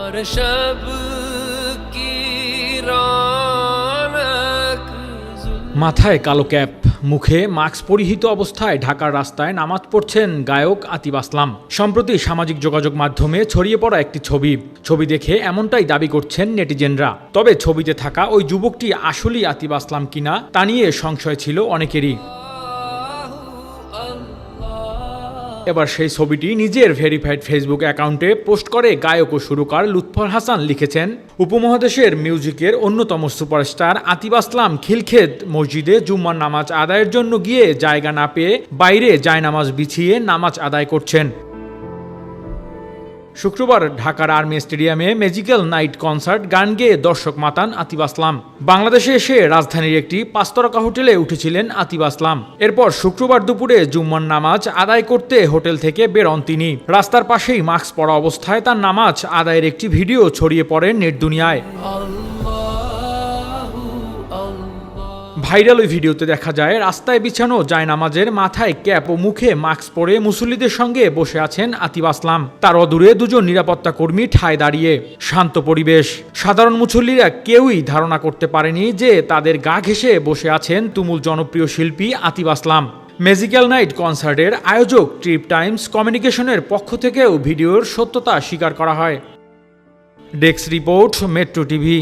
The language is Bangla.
और शब की रौनक जुल्फ মাথায় কালো ক্যাপ মুখে মাস্ক পরিহিত অবস্থায় ঢাকার রাস্তায় নামাজ পড়ছেন গায়ক আতিফ আসলাম সম্প্রতি সামাজিক যোগাযোগ মাধ্যমে ছড়িয়ে পড়া একটি ছবি ছবি দেখে এমনটাই দাবি করছেন নেটিজেনরা তবে ছবিতে থাকা ওই যুবকটি আসলেই আতিফ আসলাম কিনা তা নিয়ে সংশয় ছিল অনেকেরই এবার সেই ছবিটি নিজের ভেরিফাইড ফেসবুক অ্যাকাউন্টে পোস্ট করে গায়ক ও সুরকার লুৎফর হাসান লিখেছেন। উপমহাদেশের মিউজিকের অন্যতম সুপারস্টার আতিব আসলাম খিলক্ষেত মসজিদে জুম্মার নামাজ আদায়ের জন্য গিয়ে জায়গা না পেয়ে বাইরে জায়নামাজ বিছিয়ে নামাজ আদায় করছেন। শুক্রবার ঢাকার আর্মি স্টেডিয়ামে ম্যাজিক্যাল নাইট কনসার্ট গান গেয়ে দর্শক মাতান আতিব আসলাম। বাংলাদেশে এসে রাজধানীর একটি পাঁচতারকা হোটেলে উঠেছিলেন আতিব আসলাম। এরপর শুক্রবার দুপুরে জুম্মন নামাজ আদায় করতে হোটেল থেকে বেরন তিনি। রাস্তার পাশেই মাস্ক পরা অবস্থায় তার নামাজ আদায়ের একটি ভিডিও ছড়িয়ে পড়ে নেট দুনিয়ায়। ভাইরাল ওই ভিডিওতে দেখা যায়, রাস্তায় বিছানো জায়নামাজের মাথায় ক্যাপ ও মুখে মাস্ক পরে মুসল্লিদের সঙ্গে বসে আছেন আতিফ আসলাম। তার অদূরে দুজন নিরাপত্তা কর্মী ঠায় দাঁড়িয়ে। শান্ত পরিবেশ। সাধারণ মুসল্লিরা কেউই ধারণা করতে পারেনি যে তাদের গা ঘেঁষে বসে আছেন তুমুল জনপ্রিয় শিল্পী আতিফ আসলাম। ম্যাজিক্যাল নাইট কনসার্টের আয়োজক ট্রিপ টাইমস কমিউনিকেশনের পক্ষ থেকেও ভিডিওর সত্যতা স্বীকার করা হয়। Desk report metro TV